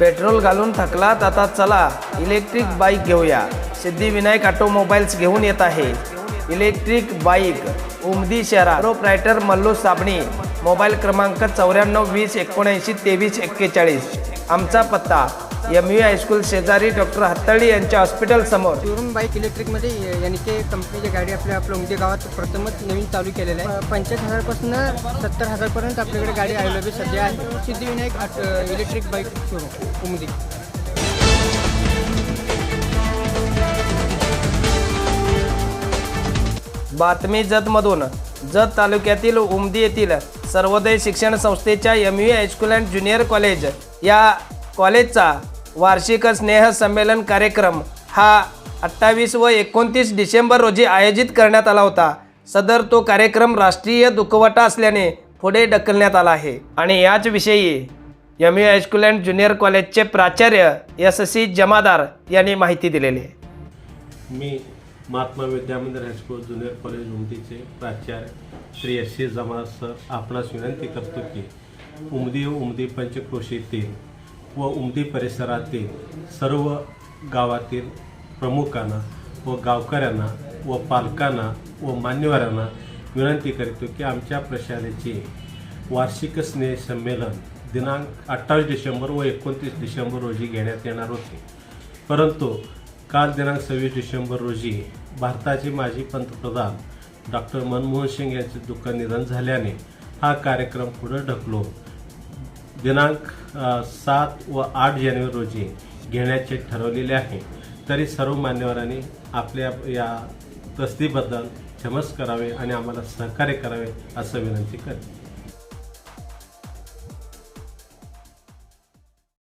Petrol घालून थकलात आता चला इलेक्ट्रिक बाईक घेऊया. सिद्धिविनायक ऑटोमोबाईल्स घेऊन येत आहे. इलेक्ट्रिक बाईक उमदी शहरा. प्रोप्रायटर मल्लू साबणी मोबाईल क्रमांक चौऱ्याण्णव वीस एकोणऐंशी तेवीस एक्केचाळीस. आमचा पत्ता एम यू हायस्कूल शेजारी डॉक्टर हत्तळी यांच्या हॉस्पिटल समोर. शोरूम बाईक इलेक्ट्रिकमध्ये यानी के कंपनीची गाडी आपल्या आपल्या उमदी गावात प्रथमच नवीन चालू केलेलं आहे. पंच्याऐंशी हजारपासून सत्तर हजारपर्यंत आपल्याकडे गाडी अवेलेबल सध्या आहे. Siddhivinayak electric bike showroom Umdi. बातमी जतमधून. जत तालुक्यातील उमदी येथील सर्वोदय शिक्षण संस्थेच्या M U high school and junior college या कॉलेजचा वार्षिक स्नेह संमेलन कार्यक्रम हा अठ्ठावीस व एकोणतीस डिसेंबर रोजी आयोजित करण्यात आला होता. सदर तो कार्यक्रम राष्ट्रीय दुखवटा असल्याने पुढे ढकलण्यात आला आहे. आणि याच विषयी M U high school and junior कॉलेजचे प्राचार्य एस सी जमादार यांनी माहिती दिलेली आहे. मी Mahatma Vidyamandir high school junior college उमदीचे प्राचार्य Shri S C Jamadar sir आपणास विनंती करतो की उमदी व उमदी पंचक्रोशीतील व उमदी परिसरातील सर्व गावातील प्रमुखांना व गावकऱ्यांना व पालकांना व मान्यवरांना विनंती करतो की आमच्या प्रशालेचे वार्षिक स्नेह संमेलन दिनांक अठ्ठावीस डिसेंबर व एकोणतीस डिसेंबर रोजी घेण्यात येणार होते. परंतु काल दिनांक सव्वीस डिसेंबर रोजी भारताचे माजी पंतप्रधान डॉक्टर मनमोहन सिंग यांचे दुःख निधन झाल्याने हा कार्यक्रम पुढे ढकलून दिनांक सात व आठ जानेवारी रोजी घेण्याचे ठरवलेले आहे. तरी सर्व मान्यवरांनी आपल्या या तस्दीबद्दल क्षमस करावे आणि आम्हाला सहकार्य करावे असं विनंती करते